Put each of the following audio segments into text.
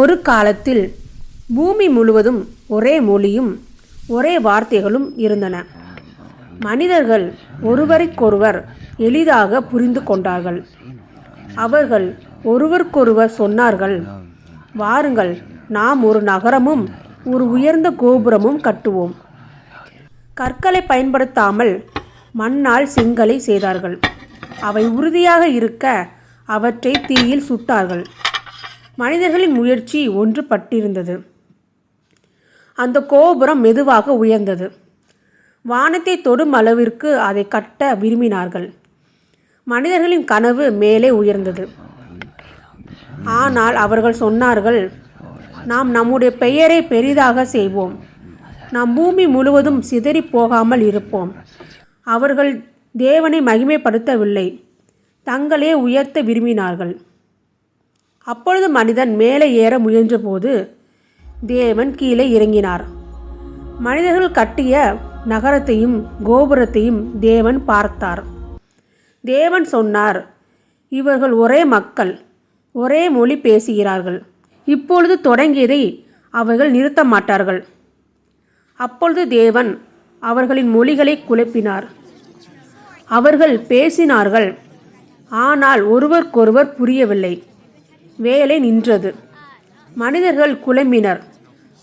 ஒரு காலத்தில் பூமி முழுவதும் ஒரே மொழியும் ஒரே வார்த்தைகளும் இருந்தன. மனிதர்கள் ஒருவருக்கொருவர் எளிதாக புரிந்து கொண்டார்கள். அவர்கள் ஒருவருக்கொருவர் சொன்னார்கள் வாருங்கள் நாம் ஒரு நகரமும் ஒரு உயர்ந்த கோபுரமும் கட்டுவோம். கற்களை பயன்படுத்தாமல் மண்ணால் செங்கலை செய்தார்கள். அவை உறுதியாக இருக்க அவற்றை தீயில் சுட்டார்கள். மனிதர்களின் முயற்சி ஒன்றுபட்டிருந்தது. அந்த கோபுரம் மெதுவாக உயர்ந்தது. வானத்தை தொடும் அளவிற்கு அதை கட்ட விரும்பினார்கள். மனிதர்களின் கனவு மேலே உயர்ந்தது. ஆனால் அவர்கள் சொன்னார்கள் நாம் நம்முடைய பெயரை பெரிதாக செய்வோம். நாம் பூமி முழுவதும் சிதறி போகாமல் இருப்போம். அவர்கள் தேவனை மகிமைப்படுத்தவில்லை. தங்களே உயர்த்த விரும்பினார்கள். அப்பொழுது மனிதன் மேலே ஏற முயன்றபோது தேவன் கீழே இறங்கினார். மனிதர்கள் கட்டிய நகரத்தையும் கோபுரத்தையும் தேவன் பார்த்தார். தேவன் சொன்னார் இவர்கள் ஒரே மக்கள் ஒரே மொழி பேசுகிறார்கள். இப்பொழுது தொடங்கியதை அவர்கள் நிறுத்த மாட்டார்கள். அப்பொழுது தேவன் அவர்களின் மொழிகளை குழப்பினார். அவர்கள் பேசினார்கள் ஆனால் ஒருவருக்கொருவர் புரியவில்லை. வேலை நின்றது. மனிதர்கள் குழம்பினர்.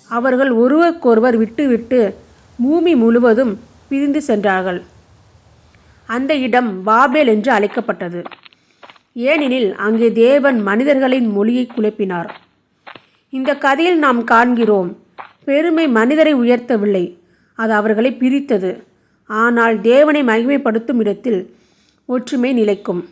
அவர்கள் ஒருவருக்கொருவர் விட்டுவிட்டு பூமி முழுவதும் பிரிந்து சென்றார்கள். அந்த இடம் பாபேல் என்று அழைக்கப்பட்டது. ஏனெனில் அங்கே தேவன் மனிதர்களின் மொழியை குழப்பினார். இந்த கதையில் நாம் காண்கிறோம் பெருமை மனிதரை உயர்த்தவில்லை அது அவர்களை பிரித்தது. ஆனால் தேவனை மகிமைப்படுத்தும் இடத்தில் ஒற்றுமை நிலைக்கும்.